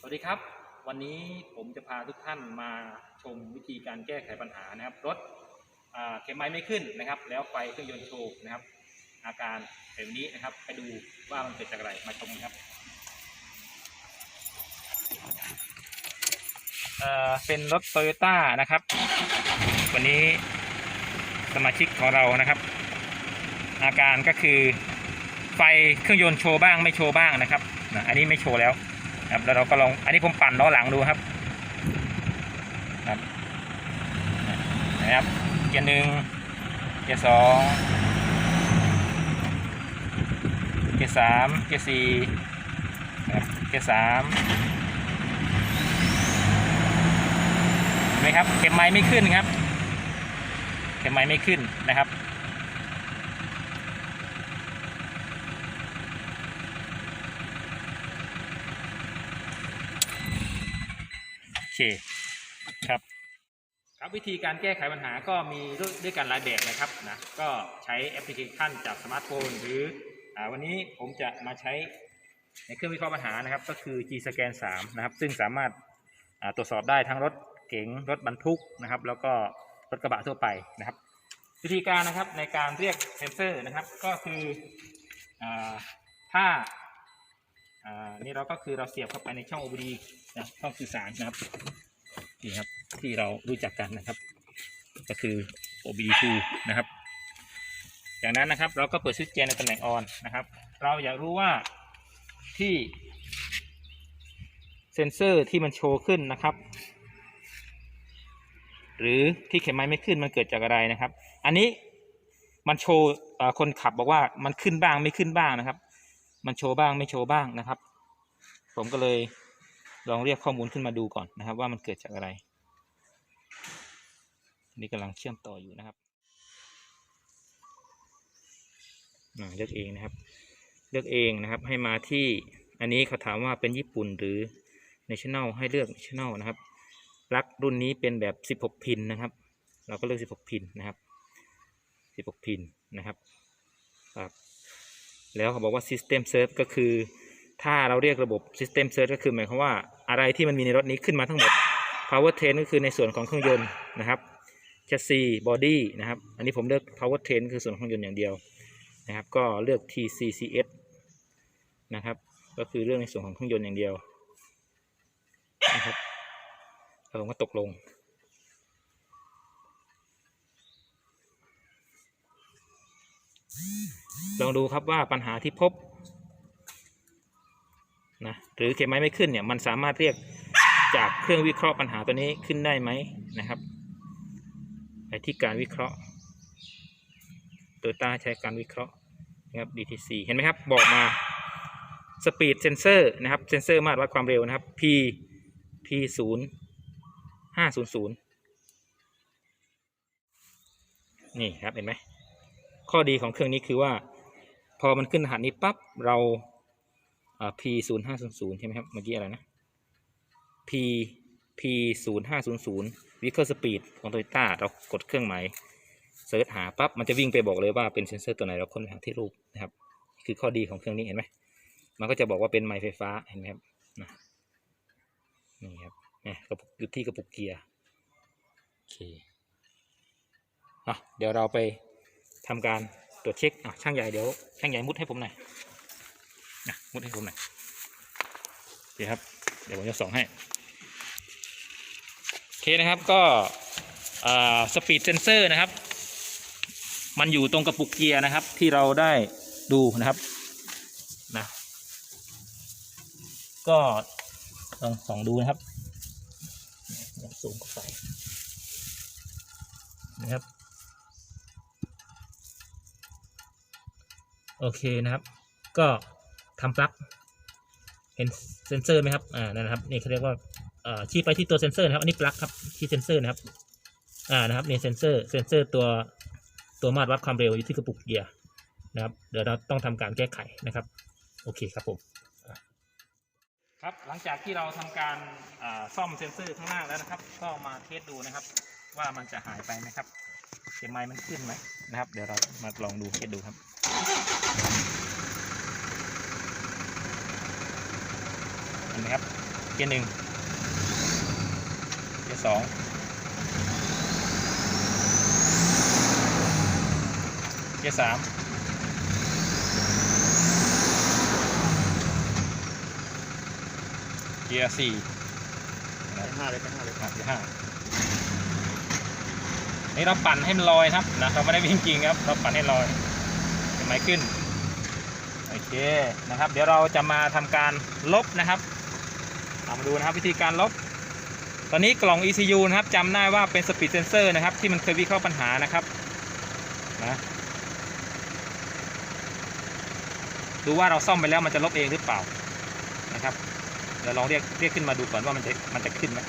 สวัสดีครับ วันนี้ผมจะพาทุกท่านมาชมวิธีการแก้ไขปัญหานะครับ รถเข็มไม้ไม่ขึ้นนะครับ แล้วไฟเครื่องยนต์โชว์นะครับ อาการแบบนี้นะครับ ไปดูว่ามันเกิดจากอะไรมาชมกันครับเอ่อเป็นรถโตโยต้านะครับ วันนี้สมาชิกของเรานะครับ อาการก็คือไฟเครื่องยนต์โชว์บ้างไม่โชว์บ้างนะครับอันนี้ไม่โชว์แล้ว ครับแล้วเราก็ลองอันนี้ผมปั่นล้อหลังดูครับครับนะครับเกียร์หนึ่งเกียร์สองเกียร์สามเกียร์สี่ครับเกียร์สามเห็นไหมครับเข็มไม้ไม่ขึ้นครับ เข็มไม้ไม่ขึ้นนะครับ เคครับครับวิธีการแก้ไขปัญหาก็มีด้วยวยกันหลายแบบนะครับนะก็ใช้แอปพลิเคชันจากสมาร์ทโฟน หรืออวันนี้ผมจะมาใช้ในเครื่องวิเคราะห์ปัญหานะครับ ก็คือ G Scan 3นะครับ ซึ่งสามารถตรวจสอบได้ทั้งรถเก๋งรถบรรทุกนะครับ แล้วก็รถกระบะทั่วไปนะครับ วิธีการนะครับในการเรียกเซนเซอร์นะครับ ก็คืออถ้า อ่านี่เราก็คือเราเสียบเข้าไปในช่อง OBD นะช่องสื่อสารนะครับนี่ครับที่เรารู้จักกันนะครับ ก็คือ OBD2 นะครับ จากนั้นนะครับเราก็เปิดสวิตช์เจนในตำแหน่งออนนะครับ เราอยากรู้ว่าที่เซนเซอร์ที่มันโชว์ขึ้นนะครับ หรือที่เข็มไม้ไม่ขึ้นมันเกิดจากอะไรนะครับ อันนี้มันโชว์คนขับบอกว่ามันขึ้นบ้างไม่ขึ้นบ้างนะครับ มันโชว์บ้างไม่โชว์บ้างนะครับ ผมก็เลยลองเรียกข้อมูลขึ้นมาดูก่อนนะครับ ว่ามันเกิดจากอะไร นี่กำลังเชื่อมต่ออยู่นะครับเลือกเองนะครับ เลือกเองนะครับ ให้มาที่อันนี้เขาถามว่าเป็นญี่ปุ่นหรือ national ให้เลือก national นะครับปลั๊กรุ่นนี้เป็นแบบ 16 พินนะครับ เราก็เลือก 16 พินนะครับ 16 พินนะครับครับ แล้วเขาบอกว่า system search ก็คือ ถ้าเราเรียกระบบ system search ก็คือหมายความว่าอะไรที่มันมีในรถนี้ขึ้นมาทั้งหมด power train ก็คือในส่วนของเครื่องยนต์นะครับ chassis body นะครับ อันนี้ผมเลือก power train คือส่วนของเครื่องยนต์อย่างเดียวนะครับ ก็เลือก TCCS นะครับ ก็คือเรื่องในส่วนของเครื่องยนต์อย่างเดียวนะครับแล้วผมก็ตกลง ลองดูครับว่าปัญหาที่พบนะหรือเข็มไม้ไม่ขึ้นเนี่ยมันสามารถเรียกจากเครื่องวิเคราะห์ปัญหาตัวนี้ขึ้นได้ไหมนะครับไปที่การวิเคราะห์ตัวต้าใช้การวิเคราะห์นะครับ DTC เห็นไหมครับบอกมา Speed Sensor นะครับเซนเซอร์มาตรวัดความเร็วนะครับ P P ศูนย์ห้าศูนย์ศูนย์นี่ครับเห็นไหมข้อดีของเครื่องนี้คือว่า พอมันขึ้นรหัสนี้ปั๊บเราอ่า P ศูนย์ห้าศูนย์ศูนย์ใช่ไหมครับ เมื่อกี้อะไรนะ P P ศูนย์ห้าศูนย์ศูนย์วิเคราะห์สปีดของโตโยต้าเรากดเครื่องหมายเซิร์ชหาปั๊บมันจะวิ่งไปบอกเลยว่าเป็นเซนเซอร์ตัวไหนเราค้นหาที่รูปนะครับ คือข้อดีของเครื่องนี้เห็นไหมมันก็จะบอกว่าเป็นไม้ไฟฟ้าเห็นไหมครับนะนี่ครับนี่ยกระปุกที่กระปุกเกียร์โอเคเดี๋ยวเราไปทำการ รวจเช็คอะช่างใหญ่เดี๋ยวช่างใหญ่มุดให้ผมหน่อยนะมุดให้ผมหน่อยโอเคครับ เดี๋ยวผมจะส่องให้โอเคนะครับก็สปีดเซนเซอร์นะครับ มันอยู่ตรงกระปุกเกียร์นะครับ ที่เราได้ดูนะครับนะก็ลองส่องดูนะครับสูงเข้าไปนะครับ โอเคนะครับ ก็ทำปลั๊กเห็นเซนเซอร์ไหมครับอ่านะครับนี่เขาเรียกว่าอ่อชี้ไปที่ตัวเซนเซอร์นะครับอันนี้ปลั๊กครับที่เซนเซอร์นะครับอ่านะครับนี่เซนเซอร์เซนเซอร์ตัวตัวมาตรวัดความเร็วอยู่ที่กระปุกเกียร์นะครับ เดี๋ยวเราต้องทำการแก้ไขนะครับ โอเคครับผมครับหลังจากที่เราทำการซ่อมเซนเซอร์ข้างหน้าแล้วนะครับ ก็มาเทสดูนะครับ ว่ามันจะหายไปไหมครับเข็มไม้มันขึ้นไหมนะครับ เดี๋ยวเรามาลองดูเทสดูครับ เห็นไหมครับ เกียร์หนึ่งเกียร์สองเกียร์สามเกียร์สี่นะห้าเลยห้าเลยอะเกียร์ห้านี่เราปั่นให้มันลอยครับนะเราไม่ได้วิ่งจริงครับ เราปั่นให้ลอยเห็น ไหมขึ้นโอเคนะครับ เดี๋ยวเราจะมาทำการลบนะครับเอามาดูนะครับวิธีการลบ ตอนนี้กล่อง ECU นะครับจำได้ว่าเป็น Speed Sensor นะครับ ที่มันเคยวิเคราะห์ปัญหานะครับนะดูว่าเราซ่อมไปแล้วมันจะลบเองหรือเปล่านะครับ เดี๋ยวลองเรียกเรียกขึ้นมาดูก่อนว่ามันจะมันจะขึ้นไหม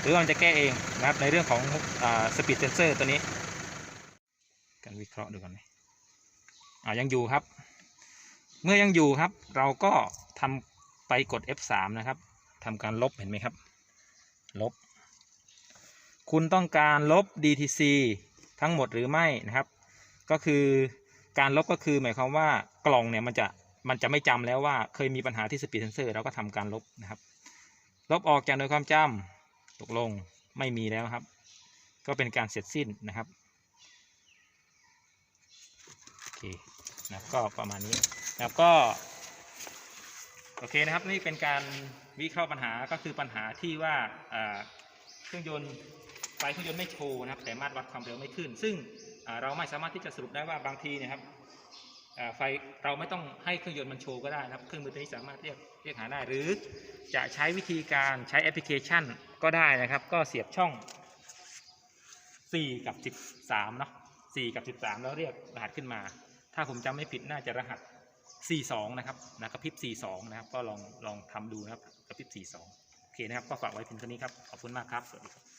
หรือมันจะแก้เองนะครับในเรื่องของอ่า Speed Sensor ตัวนี้การวิเคราะห์ดูก่อนไหม อ่ายังอยู่ครับ เมื่อยังอยู่ครับ เราก็ทำไปกด F3 นะครับทำการลบเห็นไหมครับ ลบ คุณต้องการลบ DTC ทั้งหมดหรือไม่นะครับ ก็คือการลบก็คือหมายความว่ากล่องเนี่ยมันจะมันจะไม่จำแล้วว่าเคยมีปัญหาที่ Speed Sensor เราก็ทำการลบนะครับ ลบออกจากหน่วยความจำตกลงไม่มีแล้วครับ ก็เป็นการเสร็จสิ้นนะครับโอเค นะก็ประมาณนี้นะครับก็ โอเคนะครับนี่เป็นการวิเคราะห์ปัญหาก็คือปัญหาที่ว่าเครื่องยนต์ไฟเครื่องยนต์ไม่โชว์นะครับ แต่มาตรวัดความเร็วไม่ขึ้น ซึ่งเราไม่สามารถที่จะสรุปได้ว่าบางทีนะครับไฟเราไม่ต้องให้เครื่องยนต์มันโชว์ก็ได้นะครับ เครื่องมือตัวนี้สามารถเรียกเรียกหาได้หรือจะใช้วิธีการใช้แอปพลิเคชันก็ได้นะครับ ก็เสียบช่อง 4 กับ 13เนาะ4กับ 13 แล้วเรียกรหัสขึ้นมา ถ้าผมจำไม่ผิดน่าจะรหัส 42 นะครับนะกระพริบ 42 นะครับ ก็ลองลองทำดูนะครับกระพริบ 42 โอเคนะครับ ก็ฝากไว้เพียงเท่านี้ครับ ขอบคุณมากครับ สวัสดีครับ